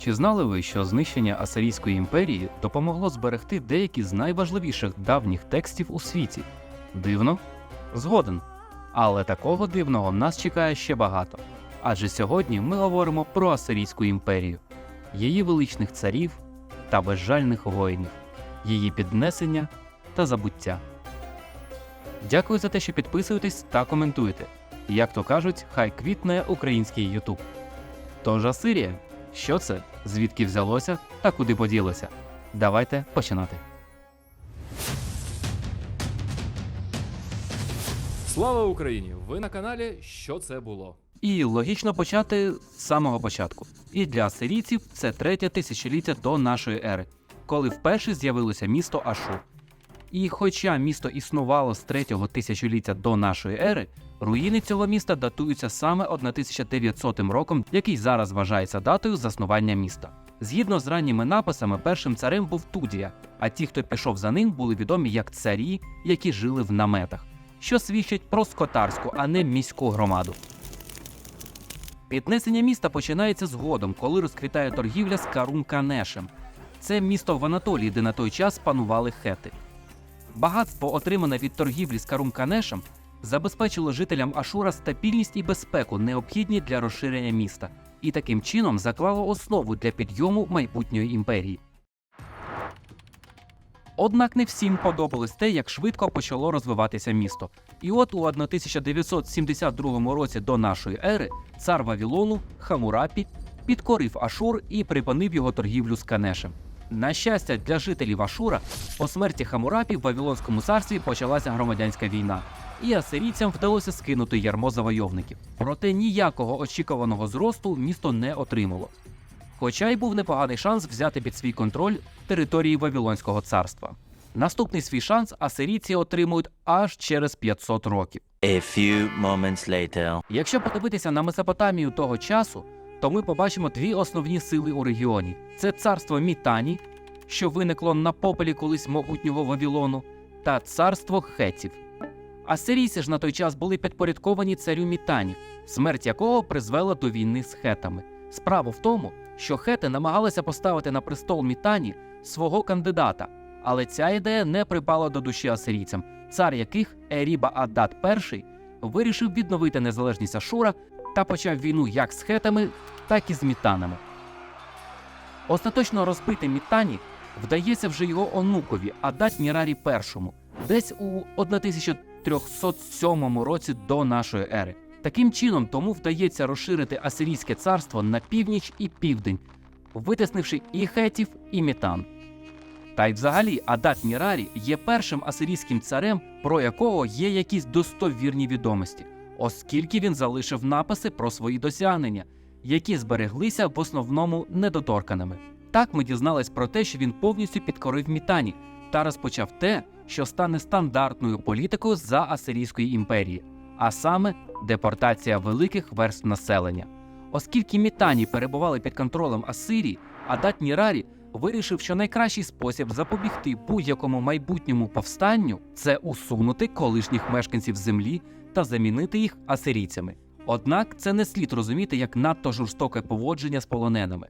Чи знали ви, що знищення Асирійської імперії допомогло зберегти деякі з найважливіших давніх текстів у світі? Дивно? Згоден. Але такого дивного нас чекає ще багато. Адже сьогодні ми говоримо про Асирійську імперію, її величних царів та безжальних воїнів, її піднесення та забуття. Дякую за те, що підписуєтесь та коментуєте. Як то кажуть, хай квітне український Ютуб. Тож Асирія, що це, звідки взялося та куди поділося? Давайте починати. Слава Україні! Ви на каналі Що це було? І логічно почати з самого початку. І для асирійців це третє тисячоліття до нашої ери, коли вперше з'явилося місто Ашур. І хоча місто існувало з третього тисячоліття до нашої ери, руїни цього міста датуються саме 1900 роком, який зараз вважається датою заснування міста. Згідно з ранніми написами, першим царем був Тудія, а ті, хто пішов за ним, були відомі як царі, які жили в наметах, що свідчить про скотарську, а не міську громаду. Піднесення міста починається згодом, коли розквітає торгівля з Карун-Канешем. Це місто в Анатолії, де на той час панували хети. Багатство, отримане від торгівлі з Карун-Канешем, забезпечило жителям Ашура стабільність і безпеку, необхідні для розширення міста, і таким чином заклало основу для підйому майбутньої імперії. Однак не всім подобалось те, як швидко почало розвиватися місто. І от у 1972 році до нашої ери цар Вавілону Хамурапі підкорив Ашур і припинив його торгівлю з Канешем. На щастя, для жителів Ашура по смерті Хамурапі в Вавилонському царстві почалася громадянська війна, і асирійцям вдалося скинути ярмо завойовників. Проте ніякого очікуваного зросту місто не отримало. Хоча й був непоганий шанс взяти під свій контроль території Вавилонського царства. Наступний свій шанс асирійці отримують аж через 500 років. A few moments later. Якщо подивитися на Месопотамію того часу, то ми побачимо дві основні сили у регіоні: це царство Мітані, що виникло на попелі колись могутнього Вавилону, та царство Хетів. Асирійці ж на той час були підпорядковані царю Мітані, смерть якого призвела до війни з хетами. Справа в тому, що хети намагалися поставити на престол Мітані свого кандидата, але ця ідея не припала до душі асирійцям, цар яких Еріба Аддат І вирішив відновити незалежність Ашура та почав війну як з хетами, так і з мітанами. Остаточно розбити Мітані вдається вже його онукові Адат Мірарі І, десь у 1307 році до нашої ери. Таким чином тому вдається розширити Асирійське царство на північ і південь, витиснивши і хетів, і мітан. Та й взагалі Адат Мірарі є першим асирійським царем, про якого є якісь достовірні відомості, оскільки він залишив написи про свої досягнення, які збереглися в основному недоторканими. Так ми дізнались про те, що він повністю підкорив Мітані та розпочав те, що стане стандартною політикою за Асирійської імперії, а саме депортація великих верств населення. Оскільки Мітані перебували під контролем Асирії, Адат Нірарі вирішив, що найкращий спосіб запобігти будь-якому майбутньому повстанню це усунути колишніх мешканців землі та замінити їх асирійцями. Однак це не слід розуміти як надто жорстоке поводження з полоненими.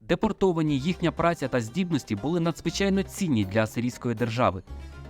Депортовані їхня праця та здібності були надзвичайно цінні для асирійської держави,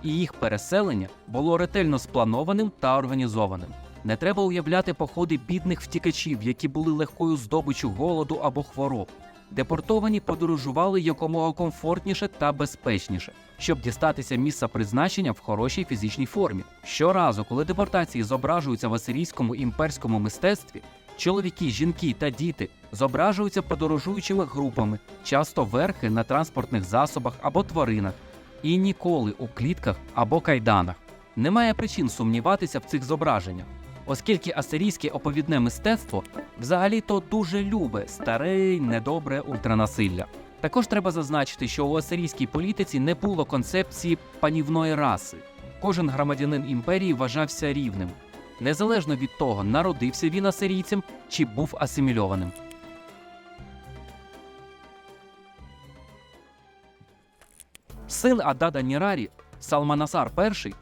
і їх переселення було ретельно спланованим та організованим. Не треба уявляти походи бідних втікачів, які були легкою здобиччю голоду або хвороб. Депортовані подорожували якомога комфортніше та безпечніше, щоб дістатися місця призначення в хорошій фізичній формі. Щоразу, коли депортації зображуються в асирійському імперському мистецтві, чоловіки, жінки та діти зображуються подорожуючими групами, часто верхи на транспортних засобах або тваринах, і ніколи у клітках або кайданах. Немає причин сумніватися в цих зображеннях, оскільки асирійське оповідне мистецтво взагалі-то дуже любе старе й недобре ультранасилля. Також треба зазначити, що у асирійській політиці не було концепції панівної раси. Кожен громадянин імперії вважався рівним, незалежно від того, народився він асирійцем чи був асимільованим. Син Адада Нірарі Салманасар І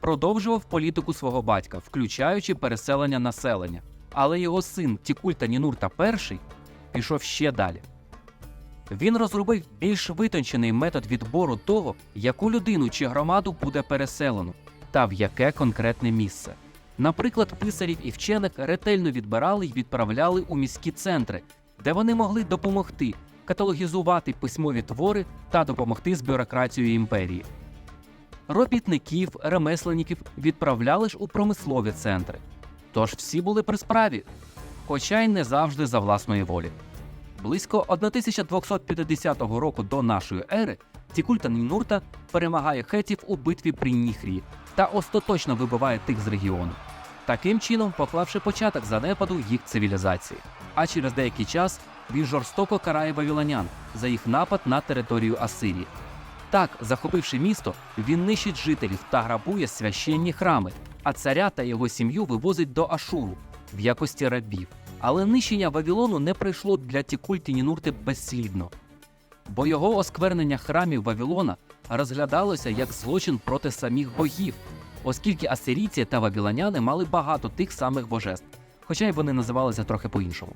продовжував політику свого батька, включаючи переселення населення. Але його син Тікульта Нінурта І пішов ще далі. Він розробив більш витончений метод відбору того, яку людину чи громаду буде переселено, та в яке конкретне місце. Наприклад, писарів і вчених ретельно відбирали й відправляли у міські центри, де вони могли допомогти каталогізувати письмові твори та допомогти з бюрократією імперії. Робітників, ремесленників відправляли ж у промислові центри. Тож всі були при справі, хоча й не завжди за власної волі. Близько 1250 року до нашої ери Тікульта Нінурта перемагає хетів у битві при Ніхрії та остаточно вибиває тих з регіону, таким чином поклавши початок занепаду їх цивілізації. А через деякий час він жорстоко карає вавілонян за їх напад на територію Асирії. Так, захопивши місто, він нищить жителів та грабує священні храми, а царя та його сім'ю вивозить до Ашуру в якості рабів. Але нищення Вавилону не пройшло для Тікульті Нінурти безслідно, бо його осквернення храмів Вавилона розглядалося як злочин проти самих богів, оскільки асирійці та вавилоняни мали багато тих самих божеств, хоча й вони називалися трохи по-іншому.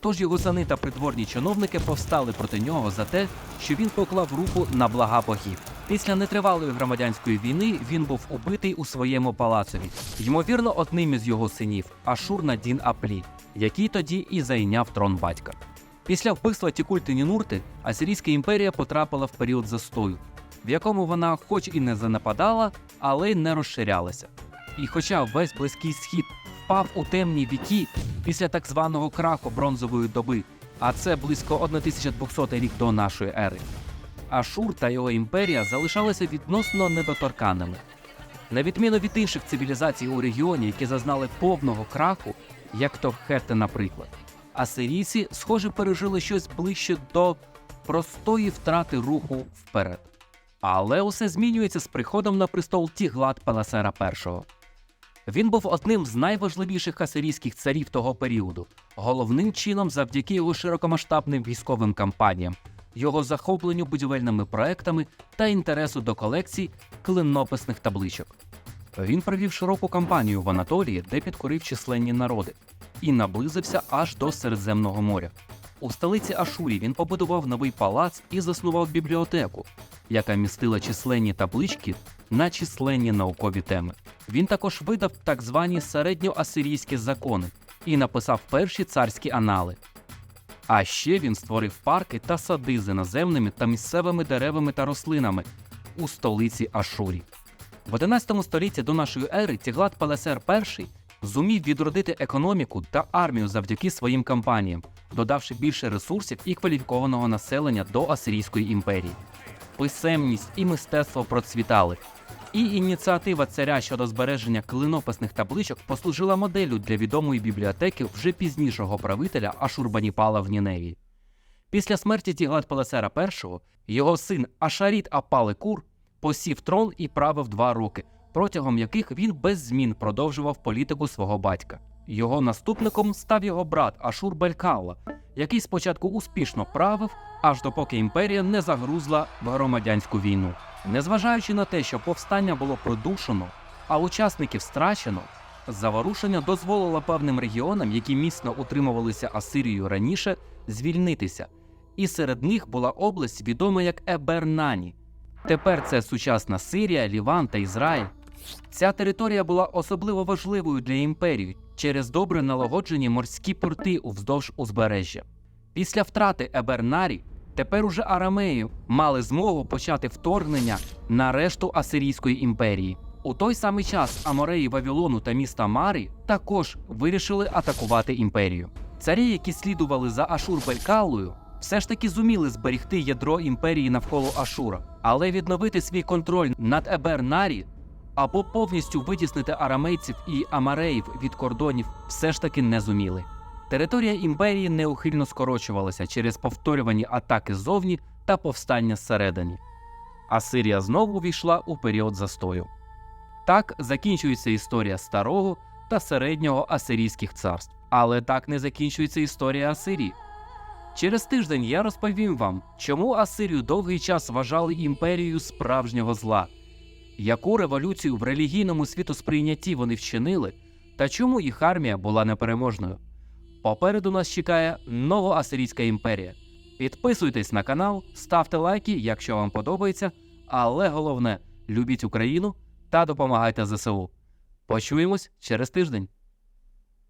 Тож його сини та придворні чиновники повстали проти нього за те, що він поклав руку на блага богів. Після нетривалої громадянської війни він був убитий у своєму палацові, ймовірно, одним із його синів Ашур Надін Аплі, який тоді і зайняв трон батька. Після вбивства Тікульти Нінурти Асирійська імперія потрапила в період застою, в якому вона, хоч і не занападала, але й не розширялася. І хоча весь близький схід впав у темні віки після так званого краху бронзової доби, а це близько 1200 рік до нашої ери. Ашур та його імперія залишалися відносно недоторканими. На відміну від інших цивілізацій у регіоні, які зазнали повного краху, як то Хетти, наприклад, асирійці, схоже, пережили щось ближче до простої втрати руху вперед. Але усе змінюється з приходом на престол Тіглат Паласера І. Він був одним з найважливіших асирійських царів того періоду, головним чином завдяки його широкомасштабним військовим кампаніям, його захопленню будівельними проектами та інтересу до колекцій клинописних табличок. Він провів широку кампанію в Анатолії, де підкорив численні народи, і наблизився аж до Середземного моря. У столиці Ашурі він побудував новий палац і заснував бібліотеку, яка містила численні таблички на численні наукові теми. Він також видав так звані середньоасирійські закони і написав перші царські анали. А ще він створив парки та сади з іноземними та місцевими деревами та рослинами у столиці Ашурі. В 11 столітті до нашої ери Тіглат Палесер І зумів відродити економіку та армію завдяки своїм кампаніям, додавши більше ресурсів і кваліфікованого населення до Асирійської імперії. Писемність і мистецтво процвітали. І ініціатива царя щодо збереження клинописних табличок послужила моделлю для відомої бібліотеки вже пізнішого правителя Ашурбаніпала в Ніневії. Після смерті Тіглат Палесера І його син Ашаріт Апалекур посів трон і правив два роки, протягом яких він без змін продовжував політику свого батька. Його наступником став його брат Ашур Белькаула, який спочатку успішно правив, аж допоки імперія не загрузла в громадянську війну. Незважаючи на те, що повстання було придушено, а учасників страчено, заворушення дозволило певним регіонам, які міцно утримувалися Асирією раніше, звільнитися. І серед них була область, відома як Ебернані. Тепер це сучасна Сирія, Ліван та Ізраїль. Ця територія була особливо важливою для імперії через добре налагоджені морські порти уздовж узбережжя. Після втрати Ебернарі тепер уже арамеї мали змогу почати вторгнення на решту Асирійської імперії. У той самий час Амореї Вавилону та міста Марі також вирішили атакувати імперію. Царі, які слідували за Ашур-Белькалою, все ж таки зуміли зберегти ядро імперії навколо Ашура, але відновити свій контроль над Ебернарі або повністю витіснити арамейців і амареїв від кордонів все ж таки не зуміли. Територія імперії неухильно скорочувалася через повторювані атаки ззовні та повстання зсередині. Асирія знову війшла у період застою. Так закінчується історія старого та середнього асирійських царств. Але так не закінчується історія Асирії. Через тиждень я розповім вам, чому Асирію довгий час вважали імперією справжнього зла, яку революцію в релігійному світосприйнятті вони вчинили, Та чому їх армія була непереможною? Попереду нас чекає новоасирійська імперія. Підписуйтесь на канал, ставте лайки, якщо вам подобається, але головне любіть Україну та допомагайте ЗСУ. Почуємось через тиждень.